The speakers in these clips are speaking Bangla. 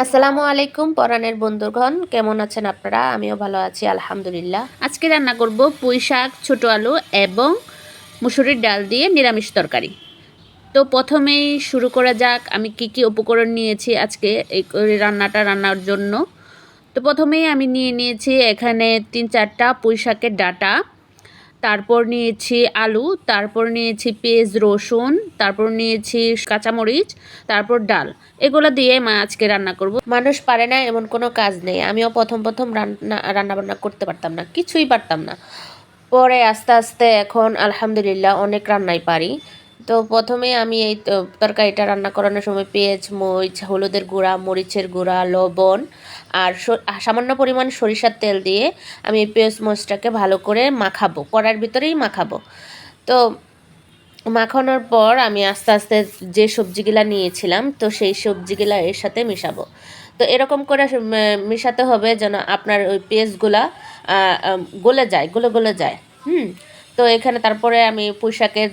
আসসালামু আলাইকুম পরাণের বন্ধুগণ, কেমন আছেন আপনারা? আমিও ভালো আছি, আলহামদুলিল্লাহ। আজকে রান্না করব পুঁই শাক, ছোটো আলু এবং মুসুরির ডাল দিয়ে নিরামিষ তরকারি। তো প্রথমেই শুরু করা যাক, আমি কি কি উপকরণ নিয়েছি আজকে এই রান্নাটা রান্নার জন্য। তো প্রথমেই আমি নিয়ে নিয়েছি এখানে তিন চারটা পুঁই শাকের ডাটা। তারপর নিয়েছি আলু, তারপর নিয়েছি পেঁয়াজ, রসুন, তারপর নিয়েছি কাঁচামরিচ, তারপর ডাল। এগুলো দিয়ে মা আজকে রান্না করব। মানুষ পারে না এমন কোনো কাজ নেই। আমিও প্রথম প্রথম রান্না, রান্নাবান্না করতে পারতাম না, কিছুই পারতাম না। পরে আস্তে আস্তে এখন আলহামদুলিল্লাহ অনেক রান্নাই পারি। তো প্রথমে আমি এই তরকারিটা রান্না করানোর সময় পেঁয়াজ, মরিচ, হলুদের গুঁড়া, মরিচের গুঁড়া, লবণ আর সামান্য পরিমাণ সরিষার তেল দিয়ে আমি এই পেঁয়াজ, মরিচটাকে ভালো করে মাখাবো, কড়ার ভিতরেই মাখাবো। তো মাখানোর পর আমি আস্তে আস্তে যে সবজিগুলা নিয়েছিলাম, তো সেই সবজিগুলা এর সাথে মিশাবো। তো এরকম করে মিশাতে হবে যেন আপনার ওই পেস্টগুলা গলে যায়, গলে গলে যায়। হুম? তো এখানে তারপরে আমি পুঁইশাকের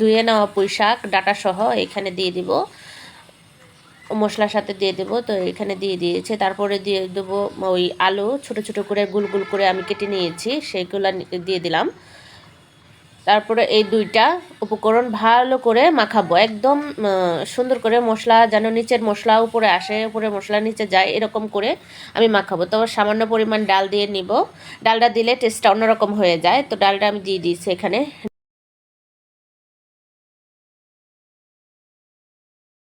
ধুয়ে নেওয়া পুঁইশাক ডাটা সহ এখানে দিয়ে দিব। মশলার সাথে দিয়ে দেবো, তো এখানে দিয়ে দিয়েছে। তারপরে দিয়ে দেবো ওই আলু, ছোট ছোট করে গুল গুল করে আমি কেটে নিয়েছি, সেইগুলো দিয়ে দিলাম। তারপরে এই দুইটা উপকরণ ভালো করে মাখাবো। একদম সুন্দর করে মশলা যেন নিচের মশলা উপরে আসে, উপরে মশলা নিচে যায়, এরকম করে আমি মাখাবো। তো সামান্য পরিমাণ ডাল দিয়ে নিব। ডালটা দিলে টেস্টটা অন্যরকম হয়ে যায়। তো ডালটা আমি দিয়ে দিয়েছি এখানে।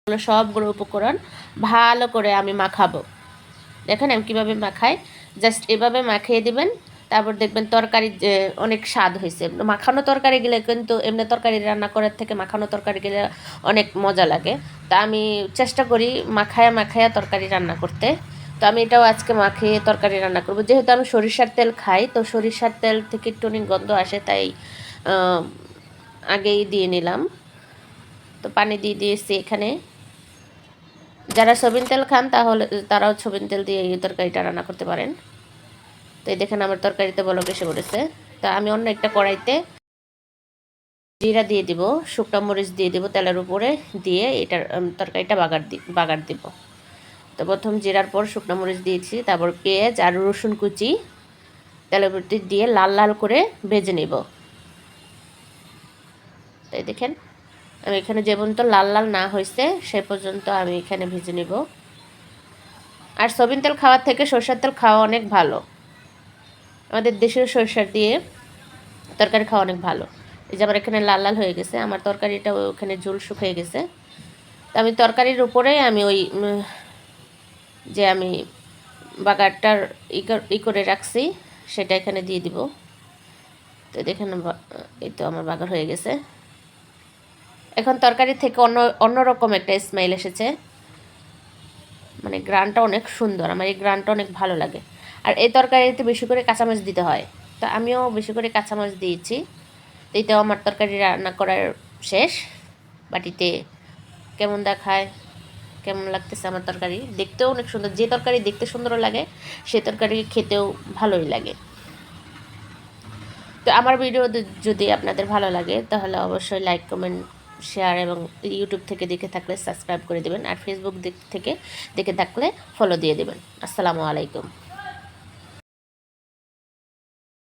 সবগুলো উপকরণ ভালো করে আমি মাখাবো। দেখেন আমি কীভাবে মাখাই। জাস্ট এভাবে মাখিয়ে দিবেন। তারপর দেখবেন তরকারি অনেক স্বাদ হয়েছে। মাখানো তরকারি গেলে কিন্তু এমনি তরকারি রান্না করার থেকে মাখানো তরকারি গেলে অনেক মজা লাগে। তা আমি চেষ্টা করি মাখায়া মাখায়া তরকারি রান্না করতে। তো আমি এটাও আজকে মাখিয়ে তরকারি রান্না করব। যেহেতু আমি সরিষার তেল খাই, তো সরিষার তেল থেকে একটু অনেক গন্ধ আসে, তাই আগেই দিয়ে নিলাম। তো পানি দিয়ে দিয়েছি এখানে। যারা সবিন তেল খান তাহলে, তারাও সবিন তেল দিয়ে এই তরকারিটা রান্না করতে পারেন। তো এই দেখেন আমার তরকারিতে বলক এসে পড়েছে। তো আমি অন্য একটা কড়াইতে জিরা দিয়ে দিব, শুকনো মরিচ দিয়ে দিব, তেলের উপরে দিয়ে এটার তরকারিটা বাগার দি, বাগার দিব। তো প্রথম জিরার পর শুকনো মরিচ দিয়েছি, তারপর পেঁয়াজ আর রসুন কুচি, তেলের উপর দিয়ে লাল লাল করে ভেজে নেব। তো এই দেখেন, আমি এখানে যে পর্যন্ত লাল লাল না হয়েছে, সে পর্যন্ত আমি এখানে ভেজে নেব। আর সবিন তেল খাওয়ার থেকে সরষের তেল খাওয়া অনেক ভালো। আমাদের দেশের সরষের দিয়ে তরকারি খাওয়া অনেক ভালো। এই যে আমার এখানে লাল লাল হয়ে গেছে, আমার তরকারিটা ওখানে ঝোল শুকিয়ে গেছে। তো আমি তরকারির উপরে আমি ওই যে আমি বাগারটার ই কর- রাখছি, সেটা এখানে দিয়ে দিব। তো দেখেন এই তো আমার বাগার হয়ে গেছে। এখন তরকারি থেকে অন্য অন্যরকম একটা স্মেল এসেছে। মানে গ্রানটা অনেক সুন্দর, আমার এই গ্রানটা অনেক ভালো লাগে। আর এই তরকারিতে বেশি করে কাঁচামরিচ দিতে হয়। তো আমিও বেশি করে কাঁচামরিচ দিয়েছি। এইটাও আমার তরকারি রান্না করার শেষ। বাটিতে কেমন দেখায়, কেমন লাগতেছে আমার তরকারি? দেখতেও অনেক সুন্দর। যে তরকারি দেখতে সুন্দর লাগে, সে তরকারি খেতেও ভালোই লাগে। তো আমার ভিডিও যদি আপনাদের ভালো লাগে, তাহলে অবশ্যই লাইক কমেন্ট শেয়ার এবং ইউটিউব থেকে দেখে থাকলে সাবস্ক্রাইব করে দেবেন। আর ফেসবুক দিক থেকে দেখে থাকলে ফলো দিয়ে দেবেন। আসসালামু আলাইকুম।